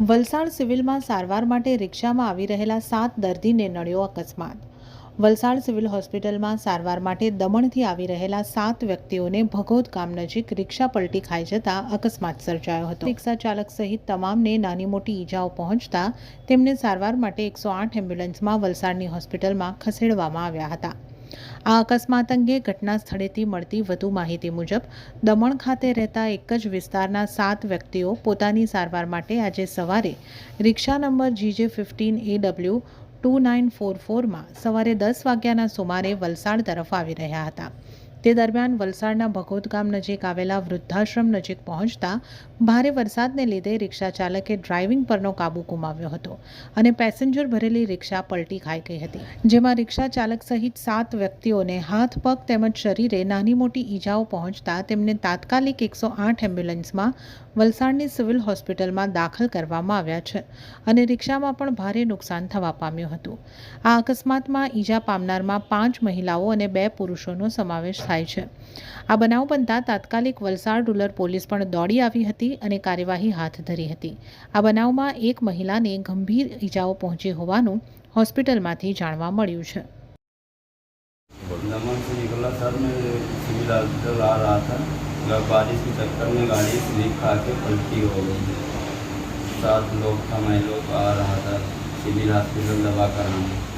વલસાડ સિવિલમાં સારવાર માટે રિક્ષામાં આવી રહેલા સાત દર્દીને નડ્યો અકસ્માત. વલસાડ સિવિલ હોસ્પિટલમાં સારવાર માટે દમણથી આવી રહેલા સાત વ્યક્તિઓને ભગોદ ગામ નજીક રિક્ષા પલટી ખાઈ જતા અકસ્માત સર્જાયો હતો. રિક્ષા ચાલક સહિત તમામને નાની મોટી ઈજાઓ પહોંચતા તેમને સારવાર માટે એકસો આઠ એમ્બ્યુલન્સમાં વલસાડની હોસ્પિટલમાં ખસેડવામાં આવ્યા હતા. આ અકસ્માત અંગે ઘટના સ્થળેથી મળતી વધુ માહિતી મુજબ, દમણ ખાતે રહેતા એક જ વિસ્તારના સાત વ્યક્તિઓ પોતાની સારવાર માટે આજે સવારે રિક્ષા number G J fifteen A W two nine four ફોરમાં સવારે દસ વાગ્યાના સુમારે વલસાડ તરફ આવી રહ્યા હતા. તે દરમિયાન વલસાડના ભગોદ ગામ નજીક આવેલા વૃદ્ધાશ્રમ નજીક પહોંચતા ભારે વરસાદને લીધે રિક્ષા ચાલકે ડ્રાઇવિંગ પરનો કાબુ ગુમાવ્યો હતો અને પેસેન્જર ભરેલી રિક્ષા પલટી ખાઈ ગઈ હતી. જેમાં રિક્ષા ચાલક સહિત સાત વ્યક્તિઓને હાથ, પગ તેમજ શરીરે નાની મોટી ઈજાઓ પહોંચતા તેમને તાત્કાલિક એકસો આઠ એમ્બ્યુલન્સમાં વલસાડની સિવિલ હોસ્પિટલમાં દાખલ કરવામાં આવ્યા છે અને રિક્ષામાં પણ ભારે નુકસાન થવા પામ્યું હતું આ અકસ્માતમાં ઈજા પામનારમાં પાંચ મહિલાઓ અને બે પુરુષોનો સમાવેશ થાય છે આ બનાવ બનતા તાત્કાલિક વલસાડ રૂરલ પોલીસ પણ દોડી આવી હતી અને કાર્યવાહી હાથ ધરી હતી આ બનાવમાં એક મહિલાને ગંભીર ઈજાઓ પહોંચી હોવાનું હોસ્પિટલમાંથી જાણવા મળ્યું છે दमन से निकला सर मैं सिविल हॉस्पिटल आ रहा था अगर बारिश के चक्कर में गाड़ी स्लिप खा के पलटी हो गई सात लोग था मैं लोग आ रहा था सिविल हॉस्पिटल दवा कराने